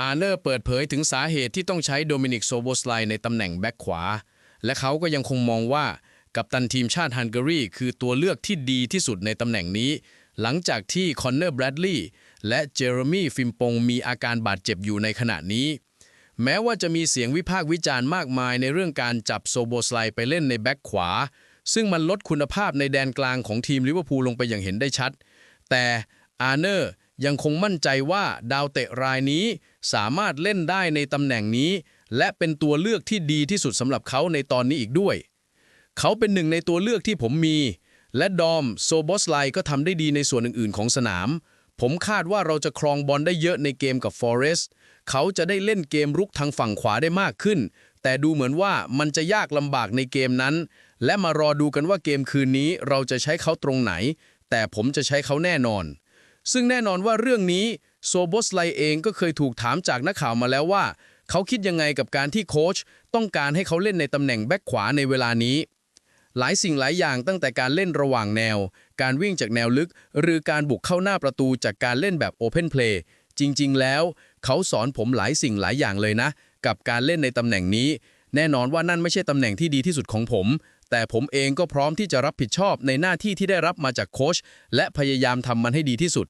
อาร์เนอร์เปิดเผยถึงสาเหตุที่ต้องใช้โดมินิกโซโบสไลในตำแหน่งแบ็คขวา และเขาก็ยังคงมองว่ากัปตันทีมชาติฮังการีคือตัวเลือกที่ดีที่สุดในตำแหน่งนี้ หลังจากที่คอนเนอร์แบรดลีย์และเจอร์มีฟิมปงมีอาการบาดเจ็บอยู่ในขณะนี้ แม้ว่าจะมีเสียงวิพากษ์วิจารณ์มากมายในเรื่องการจับโซโบสไลไปเล่นในแบ็คขวา ซึ่งมันลดคุณภาพในแดนกลางของทีมลิเวอร์พูลลงไปอย่างเห็นได้ชัด แต่อาร์เนอร์ ยังคงมั่นใจว่าดาวเตะรายนี้สามารถเล่นได้ในตำแหน่งนี้ และเป็นตัวเลือกที่ดีที่สุดสำหรับเขาในตอนนี้อีกด้วย เขาเป็นหนึ่งในตัวเลือกที่ผมมี และดอมโซบอสไลก็ทำได้ดีในส่วนอื่นๆ ของสนาม ผมคาดว่าเราจะครองบอลได้เยอะในเกมกับฟอเรสต์เขาจะได้เล่นเกมรุกทางฝั่งขวาได้มากขึ้น แต่ดูเหมือนว่ามันจะยากลำบากในเกมนั้น และมารอดูกันว่าเกมคืนนี้เราจะใช้เขาตรงไหน แต่ผมจะใช้เขาแน่นอน ซึ่งแน่นอนว่าเรื่องนี้โซโบสไลเองก็เคยถูกถามจากนักข่าวมาแล้วว่า เขาคิดยังไงกับการที่โค้ชต้องการให้เขาเล่นในตำแหน่งแบ็คขวาในเวลานี้ หลายสิ่งหลายอย่างตั้งแต่การเล่นระหว่างแนว การวิ่งจากแนวลึก หรือการบุกเข้าหน้าประตูจากการเล่นแบบโอเพนเพลย์จริง ๆ แล้ว เขาสอนผมหลายสิ่งหลายอย่างเลยนะ กับการเล่นในตำแหน่งนี้ แน่นอนว่านั่นไม่ใช่ตำแหน่งที่ดีที่สุดของผม แต่ผมเองก็พร้อมที่จะรับผิดชอบในหน้าที่ที่ได้รับมาจากโค้ชและพยายามทำมันให้ดีที่สุด